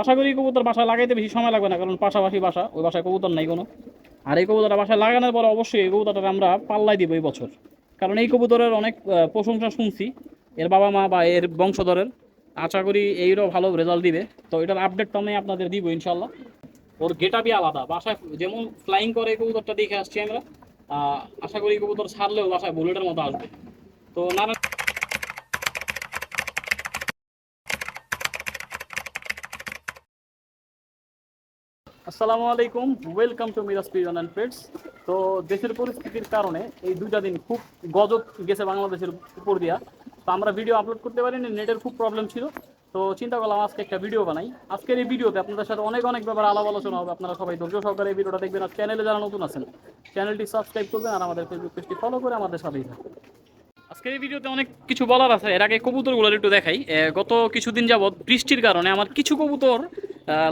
আশা করি কবুতর বাসায় লাগাইতে বেশি সময় লাগবে না, কারণ পাশাপাশি বাসা, ওই বাসায় কবুতর নাই কোনো। আর এই কবুতরটা বাসায় লাগানোর পরে অবশ্যই এই কবুতরটা আমরা পাল্লাই দিব এই বছর। কারণ এই কবুতরের অনেক প্রশংসা শুনছি, এর বাবা মা বা এর বংশধরের। আশা করি এইরও ভালো রেজাল্ট দিবে। তো এটার আপডেট আমি আপনাদের দিব ইনশাল্লাহ ওর গেটাবই আলাদা, বাসায় যেমন ফ্লাইং করে কবুতরটা দেখে আসছি আমরা আশা করি কবুতর ছাড়লেও বাসায় বুলেটের মতো আসবে। তো নানা আসসালামু আলাইকুম welcome to Miraj pigeon and pets তো দেশের পরিস্থিতির কারণে এই দুইটা দিন খুব গজব গেছে বাংলাদেশের উপর দিয়া। তো আমরা ভিডিও আপলোড করতে পারিনি, নেটের খুব প্রবলেম ছিল। তো চিন্তা করলাম আজকে একটা ভিডিও বানাই। আজকের এই ভিডিওতে আপনাদের সাথে অনেক অনেক ব্যাপারে আলাপ আলোচনা হবে। আপনারা সবাই ধৈর্য সহকারে এই ভিডিওটা দেখবেন। আর চ্যানেলে যারা নতুন আছেন চ্যানেলটি সাবস্ক্রাইব করবেন আর আমাদের ফেসবুক পেজটি ফলো করে আমাদের সাথেই থাকবেন আজকের এই ভিডিওতে অনেক কিছু বলার আছে। এর আগে কবুতরগুলো একটু দেখাই। গত কিছুদিন যাবৎ বৃষ্টির কারণে আমার কিছু কবুতর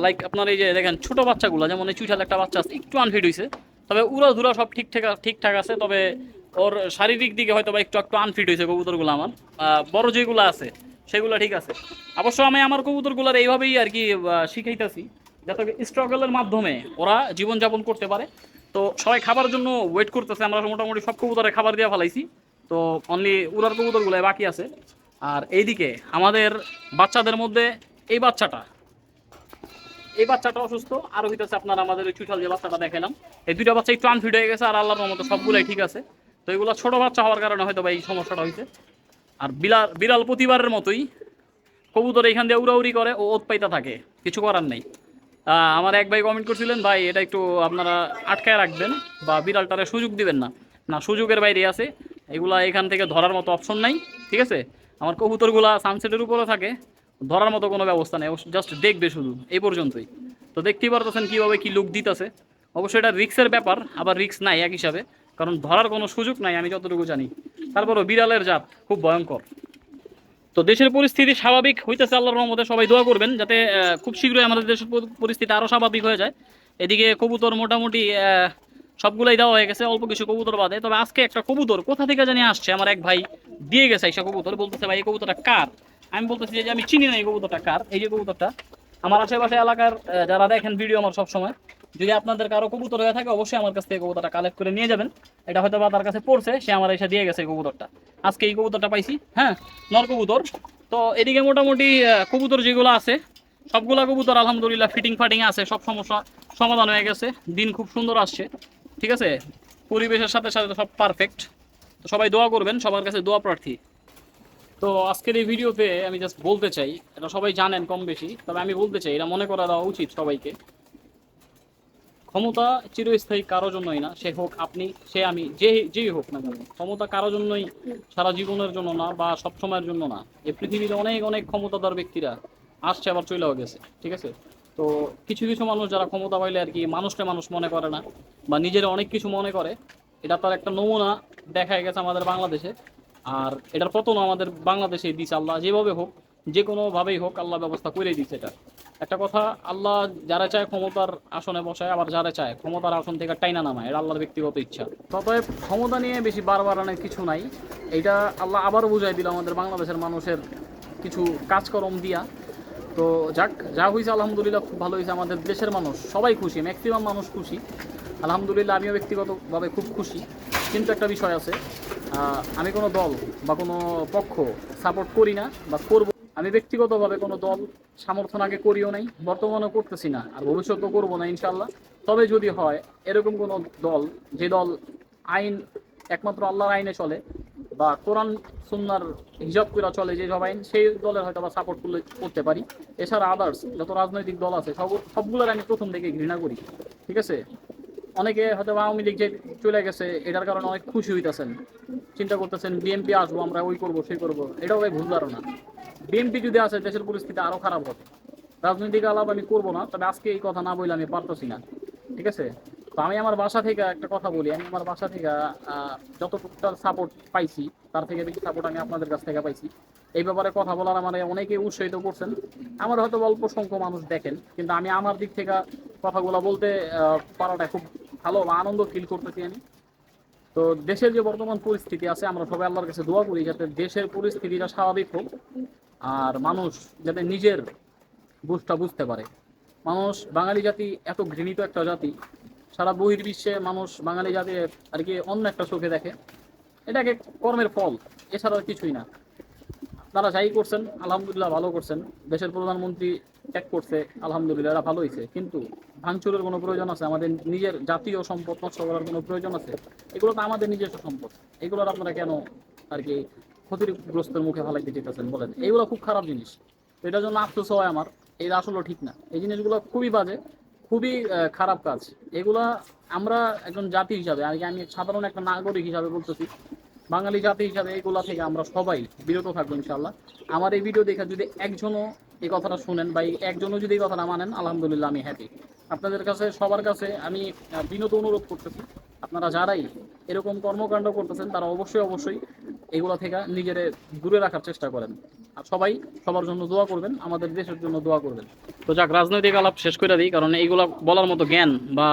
লাইক আপনার এই যে দেখেন ছোটো বাচ্চাগুলো, যেমন এই চুইঠাল একটা বাচ্চা আছে, একটু আনফিট হয়েছে তবে উড়া ধুরা সব ঠিকঠাক ঠিকঠাক আছে, তবে ওর শারীরিক দিকে হয়তো বা একটু একটু আনফিট হয়েছে কবুতরগুলো আমার। বড় যেগুলো আছে, সেগুলো ঠিক আছে। অবশ্য আমি আমার কবুতরগুলোর এইভাবেই আর কি শিখাইতেছি, যাতে স্ট্রাগলের মাধ্যমে ওরা জীবনযাপন করতে পারে। তো সবাই খাবার জন্য ওয়েট করতেছে, আমরা মোটামুটি সব কবুতরে খাবার দিয়ে ফেলাইছি। তো অনলি উড়ার কবুতরগুলো বাকি আছে। আর এইদিকে আমাদের বাচ্চাদের মধ্যে এই বাচ্চাটা এই বাচ্চাটা অসুস্থ, আর হইতেছে আপনার আমাদের ওই চুঠাল যে বাচ্চাটা দেখালাম এই দুইটা বাচ্চা একটু আনফিট হয়ে গেছে আর আল্লাহর মতো সবগুলাই ঠিক আছে। তো এগুলো ছোট বাচ্চা হওয়ার কারণে হয়তো বা এই সমস্যাটা হয়েছে। আর বিড়াল বিড়াল প্রতিবারের মতোই কবুতর এইখান দিয়ে উড়াউড়ি করে, ও ওত পাইতা থাকে, কিছু করার নেই। আমার এক ভাই কমেন্ট করছিলেন, ভাই, এটা একটু আপনারা আটকায় রাখবেন বা বিড়ালটারে সুযোগ দিবেন না। না, সুযোগের বাইরে আছে, এগুলা এখান থেকে ধরার মতো অপশন নাই, ঠিক আছে? আমার কবুতরগুলা সানসেটের উপরে থাকে ধরার মতো কোনো ব্যবস্থা নেই জাস্ট দেখবে শুধু এই পর্যন্তই। তো দেখতেই পারতেছেন কীভাবে কী লুক দিতেছে। অবশ্যই এটা রিক্সের ব্যাপার, আবার রিক্স নাই এক হিসাবে, কারণ ধরার কোনো সুযোগ নাই, আমি যতটুকু জানি। তারপরও বিড়ালের জাত খুব ভয়ঙ্কর। তো দেশের পরিস্থিতি স্বাভাবিক হইতেছে, আল্লাহর রহমতে সবাই দোয়া করবেন, যাতে খুব শীঘ্রই আমাদের দেশের পরিস্থিতি আরও স্বাভাবিক হয়ে যায়। এদিকে কবুতর মোটামুটি সবগুলাই দেওয়া হয়ে গেছে, অল্প কিছু কবুতর বাদে। তবে আজকে একটা কবুতর কোথা থেকে জানি আসছে, আমার এক ভাই দিয়ে গেছে এইসব কবুতর, বলতেছে, ভাই, এই কবুতরটা কার? আমি বলতেছি যে আমি চিনি না এই কবুতরটা কার? এই যে কবুতরটা, আমার আশেপাশে এলাকার যারা দেখেন ভিডিও আমার সবসময়, যদি আপনাদের কারও কবুতর হয়ে থাকে, অবশ্যই আমার কাছ থেকে কবুতরটা কালেক্ট করে নিয়ে যাবেন। এটা হয়তো বা তার কাছে পড়ছে, সে আমার এসে দিয়ে গেছে এই কবুতরটা। আজকে এই কবুতরটা পাইছি হ্যাঁ নর কবুতর। তো এদিকে মোটামুটি কবুতর যেগুলো আছে, সবগুলা কবুতর আলহামদুলিল্লাহ ফিটিং ফাটিং আছে, সব সমস্যা সমাধান হয়ে গেছে। দিন খুব সুন্দর আসছে, ঠিক আছে? পরিবেশের সাথে সাথে সব পারফেক্ট তো সবাই দোয়া করবেন, সবার কাছে দোয়া প্রার্থী। তো আজকের এই ভিডিওতে আমি জাস্ট বলতে চাই, এটা সবাই জানেন কম বেশি, তবে আমি বলতে চাই, এটা মনে করা দেওয়া উচিত সবাইকে। ক্ষমতা চিরস্থায়ী কারও জন্যই না, সে হোক আপনি, সে আমি, যে, যেই হোক না কেন, ক্ষমতা কারও জন্যই সারা জীবনের জন্য না বা সব সময়ের জন্য না। এই পৃথিবীতে অনেক অনেক ক্ষমতাদার ব্যক্তিরা আসছে, আবার চলেও গেছে, ঠিক আছে? তো কিছু কিছু মানুষ যারা ক্ষমতা পাইলে আর কি মানুষকে মানুষ মনে করে না, বা নিজেরা অনেক কিছু মনে করে, এটা তার একটা নমুনা দেখা গেছে আমাদের বাংলাদেশে। আর এটার পতন আমাদের বাংলাদেশে দিছে আল্লাহ, যেভাবে হোক যে কোনোভাবেই হোক আল্লাহ ব্যবস্থা করে দিচ্ছে এটা। একটা কথা, আল্লাহ যারা চায় ক্ষমতার আসনে বসায়, আবার যারা চায় ক্ষমতার আসন থেকে টাইনা নামায়, এটা আল্লাহর ব্যক্তিগত ইচ্ছা। তবে ক্ষমতা নিয়ে বেশি বারবার অনেক কিছু নাই। এইটা আল্লাহ আবারও বুঝাই দিল আমাদের বাংলাদেশের মানুষের কিছু কাজকর্ম দিয়া। তো যাক, যা হয়েছে আলহামদুলিল্লাহ, খুব ভালো হয়েছে আমাদের দেশের মানুষ, সবাই খুশি ম্যাক্সিমাম মানুষ খুশি। আলহামদুলিল্লাহ, আমিও ব্যক্তিগতভাবে খুব খুশি। কিন্তু একটা বিষয় আছে আমি কোনো দল বা কোনো পক্ষ সাপোর্ট করি না বা করব। আমি ব্যক্তিগতভাবে কোনো দল সমর্থন আগে করিও নাই, বর্তমানেও করতেছি না আর ভবিষ্যতেও করব না ইনশাল্লাহ তবে যদি হয়, এরকম কোনো দল, যে দল আইন, একমাত্র আল্লাহর আইনে চলে বা কোরআন, সুন্নার হিসাব করে চলে যে সব আইন, সেই দলের হয়তো বা সাপোর্ট করলে, করতে পারি। এছাড়া আদার্স যত রাজনৈতিক দল আছে, সব সবগুলোর আমি প্রথম থেকে ঘৃণা করি। ঠিক আছে? অনেকে হয়তো আওয়ামী লীগ যে চলে গেছে, এটার কারণে অনেক খুশি হইতেছেন। চিন্তা করতেছেন বিএনপি আসব আমরা, ওই করব, সেই করব, এটাও ভুল ধারণা। বিএনপি যদি আসে, দেশের পরিস্থিতি আরও খারাপ হবে। রাজনৈতিক আলাপ আমি করব না, তবে আজকে এই কথা না বললে আমি পারতেছি না। ঠিক আছে? তো আমি আমার বাসা থেকে একটা কথা বলি, আমি আমার বাসা থেকে যতটুকটা সাপোর্ট পাইছি, তার থেকে বেশি সাপোর্ট আমি আপনাদের কাছ থেকে পাইছি। এই ব্যাপারে কথা বলার আমার অনেকে উৎসাহিত করছেন। আমার হয়তো অল্প সংখ্যক মানুষ দেখেন, কিন্তু আমি আমার দিক থেকে কথাগুলো বলতে পারাটা খুব ভালো বা আনন্দ ফিল করতেছি আমি। তো দেশের যে বর্তমান পরিস্থিতি আছে, আমরা সবাই আল্লাহর কাছে দোয়া করি যাতে দেশের পরিস্থিতিটা স্বাভাবিক হোক আর মানুষ যাতে নিজের বুঝটা বুঝতে পারে। মানুষ, বাঙালি জাতি এত ঘৃণিত একটা জাতি। সারা বহির্বিশ্বে মানুষ, বাঙালি জাতি আর কি অন্য একটা চোখে দেখে। এটাকে কর্মের ফল, এছাড়া কিছুই না। তারা যাই করছেন, আলহামদুলিল্লাহ ভালো করছেন। দেশের প্রধানমন্ত্রী ত্যাগ করছে, আলহামদুলিল্লাহ, এরা ভালো হয়েছে কিন্তু ভাঙচুরের কোনো প্রয়োজন আছে? আমাদের নিজের জাতীয় সম্পদ নষ্ট করার কোনো প্রয়োজন আছে? এগুলো তো আমাদের নিজস্ব সম্পদ। এগুলোর আপনারা কেন আর কি ক্ষতিগ্রস্তের মুখে ফেলাইতে চেতেছেন বলেন? এইগুলো খুব খারাপ জিনিস। এটার জন্য আফসোস হয় আমার। এটা আসলে ঠিক না। এই জিনিসগুলো খুবই বাজে, খুবই খারাপ কাজ। এগুলা আমরা একজন জাতি হিসাবে, আর কি আমি সাধারণ একটা নাগরিক হিসাবে বলতেছি, বাঙালি জাতি হিসাবে এগুলা থেকে আমরা সবাই বিরত থাকব ইনশাল্লাহ আমার এই ভিডিও দেখে যদি একজনও এই কথাটা শুনেন বা একজনও যদি এই কথাটা মানেন, আলহামদুলিল্লাহ আমি হ্যাপি আপনাদের কাছে, সবার কাছে আমি বিনত অনুরোধ করতেছি। আপনারা যারাই এরকম কর্মকাণ্ড করতেছেন, তারা অবশ্যই অবশ্যই এগুলো থেকে নিজেরে দূরে রাখার চেষ্টা করেন। আর সবাই সবার জন্য দোয়া করবেন, আমাদের দেশের জন্য দোয়া করবেন। তো যাক, রাজনৈতিক আলাপ শেষ করে দিই, কারণ এইগুলা বলার মতো জ্ঞান বা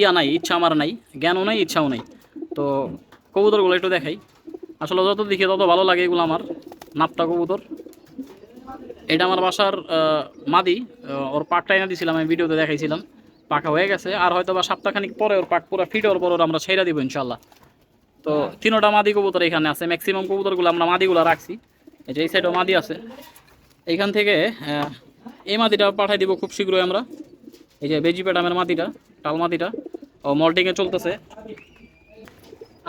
ইয়া নাই, ইচ্ছা আমার নাই, জ্ঞানও নাই, ইচ্ছাও নাই। তো কবুতরগুলো একটু দেখাই। আসলে যত দেখি তত ভালো লাগে এগুলো আমার, নাপটা কবুতর। এটা আমার বাসার মাদি ওর পাকটা এনে দিয়েছিলাম আমি ভিডিওতে দেখাইছিলাম। পাকা হয়ে গেছে, আর হয়তো বা সপ্তাহখানিক পরে ওর পাক পুরো ফিট হওয়ার পর ওর আমরা ছেড়ে দিব ইনশাল্লাহ তো তিনোটা মাদি কবুতর এখানে আছে ম্যাক্সিমাম কবুতরগুলো আমরা মাদিগুলো রাখছি। এই যে এই সাইডেও মাদি আছে। এইখান থেকে এই মাদিটা পাঠাই দিব খুব শীঘ্রই আমরা। এই যে বেজি পেটামের মাদিটা, টাল মাদিটা, ও মল্টিংয়ে চলতেছে।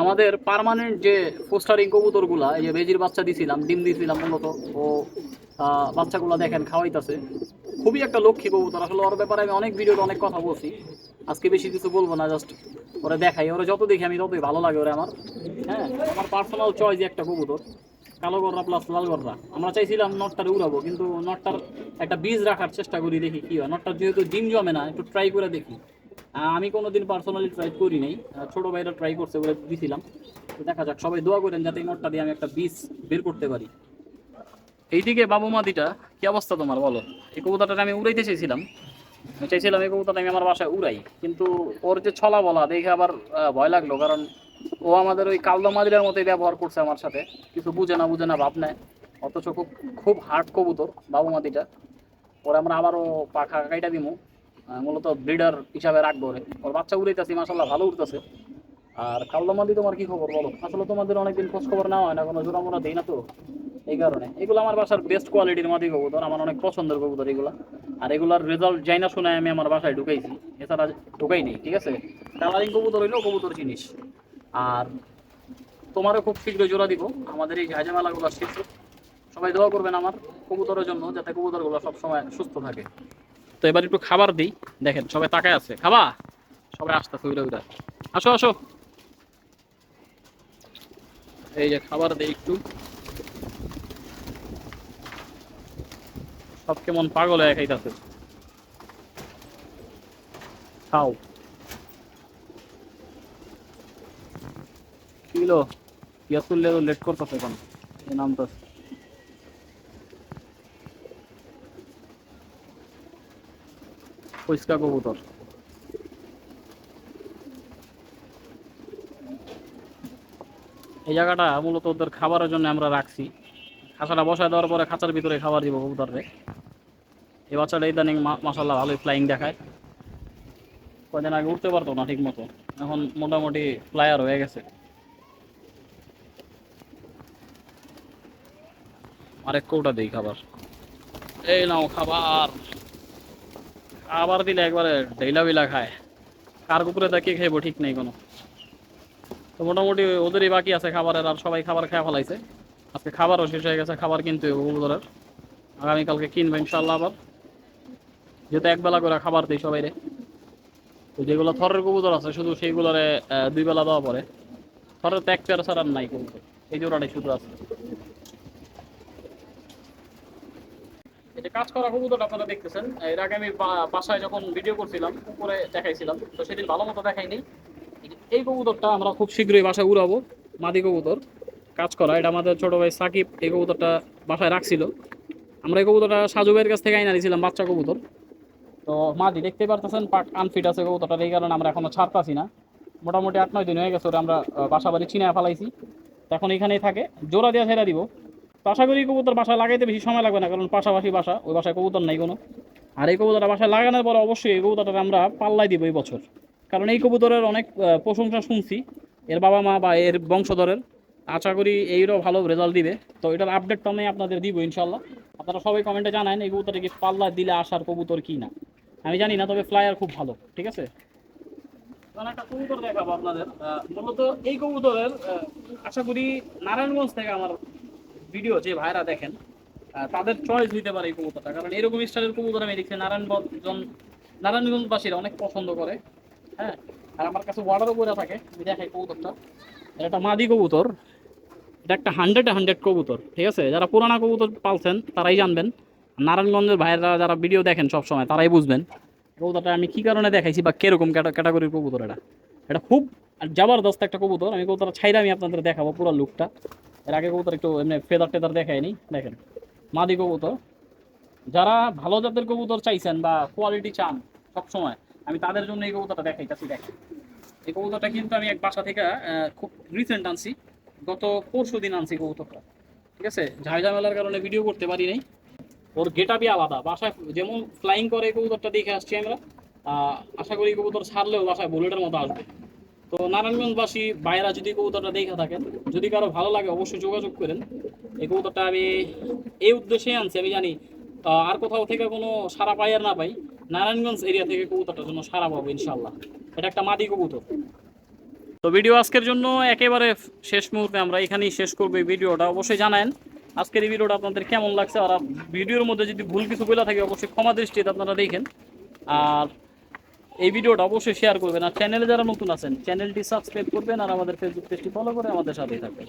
আমাদের পার্মানেন্ট যে পোস্টারিং কবুতরগুলা, এই যে বেজির বাচ্চা দিছিলাম, ডিম দিয়েছিলাম মূলত, ও বাচ্চাগুলা দেখেন, খাওয়াইতেছে। খুবই একটা লক্ষ্মী কবুতর। আসলে ওর ব্যাপারে আমি অনেক ভিডিওতে অনেক কথা বলছি। আজকে বেশি কিছু বলব না জাস্ট ওরা দেখাই। ওরা যত দেখি আমি ততই ভালো লাগে ওরা আমার। হ্যাঁ আমার পার্সোনাল চয়েস একটা কবুতর। কালো গররা প্লাস লাল গররা। আমরা চাইছিলাম নটটারে উড়াবো, কিন্তু নটটার একটা বীজ রাখার চেষ্টা করি, দেখি কি হয়। নটটার যেহেতু ডিম জমে না, একটু ট্রাই করে দেখি। আমি কোনোদিন পার্সোনালি ট্রাই করি নাই। ছোট ভাইরা ট্রাই করছে বলে দিছিলাম। দেখা যাক, সবাই দোয়া করেন যাতে এই নটটা দিয়ে আমি একটা বীজ বের করতে পারি। এইদিকে বাবু মাদিটা, কি অবস্থা তোমার বলো? এই কবুতরটা আমি উড়াইতে চাইছিলাম। আমি চাইছিলাম এই কবুতরটা আমি আমার বাসায় উড়াই, কিন্তু ওর যে ছলা বলা, দেখে আবার ভয় লাগল, কারণ ও আমাদের ওই কালদা মাদিরার মতোই ব্যবহার করছে আমার সাথে। কিছু বুঝে না বুঝে না ভাব নেয়। অথচ খুব খুব হার্ড কবুতর, বাবু মাদিটা। ওরা আমরা আবারও পাখা কাইটা দিমু। মূলত ব্রিডার হিসাবে রাখব ওরে। ওর বাচ্চা উড়াইতেছি মাসাল্লাহ ভালো উঠতেছে আর কালদা মাদি, তোমার কি খবর বলো? আসলে তোমাদের অনেকদিন খোঁজ খবর নেওয়া হয় না, কোনো জোড়া মোড়া দেই না তো? এই কারণে। এগুলো আমার বাসার বেস্ট কোয়ালিটির মাদি কবুতর, আমার অনেক পছন্দের কবুতর এগুলো। আর এগুলার রেজাল্ট যাই না শুনে আমি আমার বাসায় ঢুকাইছি। এছাড়া ঢুকাই নেই, ঠিক আছে? কালারিং কবুতর হইলেও কবুতর জিনিস। আর তোমারও খুব শীঘ্রই জোড়া দিব। আমাদের এই ঝাঁঝামেলাগুলো শীঘ্র সবাই দোয়া করবেন আমার কবুতরের জন্য, যাতে কবুতরগুলো সবসময় সুস্থ থাকে। তো এবার একটু খাবার দিই। দেখেন, সবাই তাকায় আছে। খাবা? সবাই আসতেছে উইরা উইরা। আসো আসো। এই যে খাবার দেই একটু। সব কেমন পাগল হয়ে খাইতেছে। খাও। হলো? ইয়াসুল লেট করতেছে এখন। নামটা পরিষ্কার কবুতর। এই জায়গাটা মূলত ওদের খাবারের জন্য আমরা রাখছি। খাঁচাটা বসায় দেওয়ার পরে খাঁচার ভিতরে খাবার দিব কবুতররে এই বাচ্চাটা ইদানিং মাসাল্লাহ ভালোই ফ্লাইং দেখায়। কয়দিন আগে উঠতে পারতো না ঠিক মতো এখন মোটামুটি ফ্লায়ার হয়ে গেছে। আরেক কৌটা দিই খাবার। এই নাও খাবার। খাবার দিলে একবারে ডেইলা বিলা খায়। কার কুকুরে তা কে খাইবো ঠিক নেই কোনো। তো মোটামুটি ওদেরই বাকি আছে খাবারের, আর সবাই খাবার খেয়ে ফেলাইছে। আজকে খাবারও শেষ হয়ে গেছে, খাবার কিনতে হবে কবুতরের আগামীকালকে কিনবো ইনশাল্লাহ আবার। যেহেতু একবেলা করে খাবার দিই সবাই রে তো যেগুলো থরের কবুতর আছে, শুধু সেইগুলোরে দুই বেলা দেওয়া পরে থরের তো এক পেয়ার ছাড়া নাই কবুতর। এই জোড়াটাই শুধু আছে। যে কাজ করা কবুতরটা আপনারা দেখতেছেন, এর আগে আমি বাসায় যখন ভিডিও করছিলাম, উপরে দেখাইছিলাম, তো সেদিন ভালো মতো দেখাইনি। এই কবুতরটা আমরা খুব শীঘ্রই বাসায় উড়াবো, মাদি কবুতর। কাজ করা, এটা আমাদের ছোট ভাই সাকিব, এই কবুতরটা বাসায় রাখছিল। আমরা এই কবুতরটা সাজু ভাইয়ের কাছ থেকে আইনা দিয়েছিলাম বাচ্চা কবুতর। তো মাদি দেখতে পারতেছেন, পাক আনফিট আছে কবুতরটা এই কারণে আমরা এখনও ছাড়তাছি না। মোটামুটি আট, নয় দিন হয়ে গেছে ওটা আমরা বাসা বাড়ি চিনে ফেলাইছি। এখন এখানেই থাকে। জোড়া দিয়ে ছেড়ে দিব। তো আশা করি কবুতর বাসায় লাগাইতে বেশি সময় লাগবে না, কারণ পাশাপাশি বাসা, ওই বাসায় কবুতর নাই কোনো। আর এই কবুতরটা বাসায় লাগানোর পর অবশ্যই এই কবুতরটা আমরা পাল্লাই দিব এই বছর। কারণ এই কবুতরের অনেক প্রশংসা শুনছি। এর বাবা মা বা এর বংশধরের। আশা করি এইরও ভালো রেজাল্ট দিবে। তো এটার আপডেট তো আমি আপনাদের দিব ইনশাল্লাহ। আপনারা সবাই কমেন্টে জানান, এই কবুতরটা কি পাল্লা দিলে আসার কবুতর কি না? আমি জানি না, তবে ফ্লায়ার খুব ভালো, ঠিক আছে? একটা কবুতর দেখাবো আপনাদের। মূলত এই কবুতরের আশা করি নারায়ণগঞ্জ থেকে আমার ভিডিও যে ভাইরা দেখেন তাদের চয়েস হইতে পারে এই কবুতরটা। কারণ এরকম স্টাইলের কবুতর আমি দেখছি নারায়ণগঞ্জ, নারায়ণগঞ্জবাসীরা অনেক পছন্দ করে হ্যাঁ? আর আমার কাছে ওয়ার্ডারও করে থাকে, আমি দেখাই কবুতরটা। এটা মাদি কবুতর। এটা একটা হান্ড্রেড হান্ড্রেড কবুতর, ঠিক আছে? যারা পুরানা কবুতর পালছেন, তারাই জানবেন। নারায়ণগঞ্জের ভাইয়েরা যারা ভিডিও দেখেন সব সময় তারাই বুঝবেন কবুতরটা আমি কী কারণে দেখাইছি বা কীরকম ক্যাটাগরির কবুতর এটা। এটা খুব জবরদস্ত একটা কবুতর। আমি কবুতর ছাইরা আমি আপনাদের দেখাবো পুরো লুকটা এর আগে কবুতর একটু এমনি ফেদার টেদার দেখায়নি দেখেন, মাদি কবুতর। যারা ভালো জাতের কবুতর চাইছেন বা কোয়ালিটি চান সব সময় আমি তাদের জন্য এই কবুতরটা দেখাইতেছি, দেখেন। এই কবুতরটা কিন্তু আমি এক বাসা থেকে খুব রিসেন্ট আনছি। গত পরশু দিন আনছি কবুতরটা ঠিক আছে? ঝামেলার কারণে ভিডিও করতে পারি নাই। ওর গেট আপই আলাদা। বাসায় যেমন ফ্লাইং করে কবুতরটা দেখে আসছি আমরা আশা করি কবুতর ছাড়লেও বাসায় বুলেটের মতো আসবে। তো নারায়ণগঞ্জবাসী বাইরা যদি কবুতরটা দেখে থাকেন, যদি কারও ভালো লাগে অবশ্যই যোগাযোগ করেন। এই কবুতরটা আমি এই উদ্দেশ্যে আনছি। আমি জানি আর কোথাও থেকে কোনো সারা পাই আর না পাই, নারায়ণগঞ্জ এরিয়া থেকে কবুতরটার জন্য সারা পাবো ইনশাল্লাহ এটা একটা মাদি কবুতর। তো ভিডিও আজকের জন্য একেবারে শেষ মুহূর্তে আমরা এখানেই শেষ করব এই ভিডিওটা। অবশ্যই জানেন আজকের এই ভিডিওটা আপনাদের কেমন লাগছে? আর ভিডিওর মধ্যে যদি ভুল কিছু বলে থাকে, অবশ্যই ক্ষমা দৃষ্টিতে আপনারা দেখেন। আর এই ভিডিওটা অবশ্যই শেয়ার করবেন। আর চ্যানেলে যারা নতুন আছেন চ্যানেলটি সাবস্ক্রাইব করবেন আর আমাদের ফেসবুক পেজটি ফলো করে আমাদের সাথেই থাকবেন।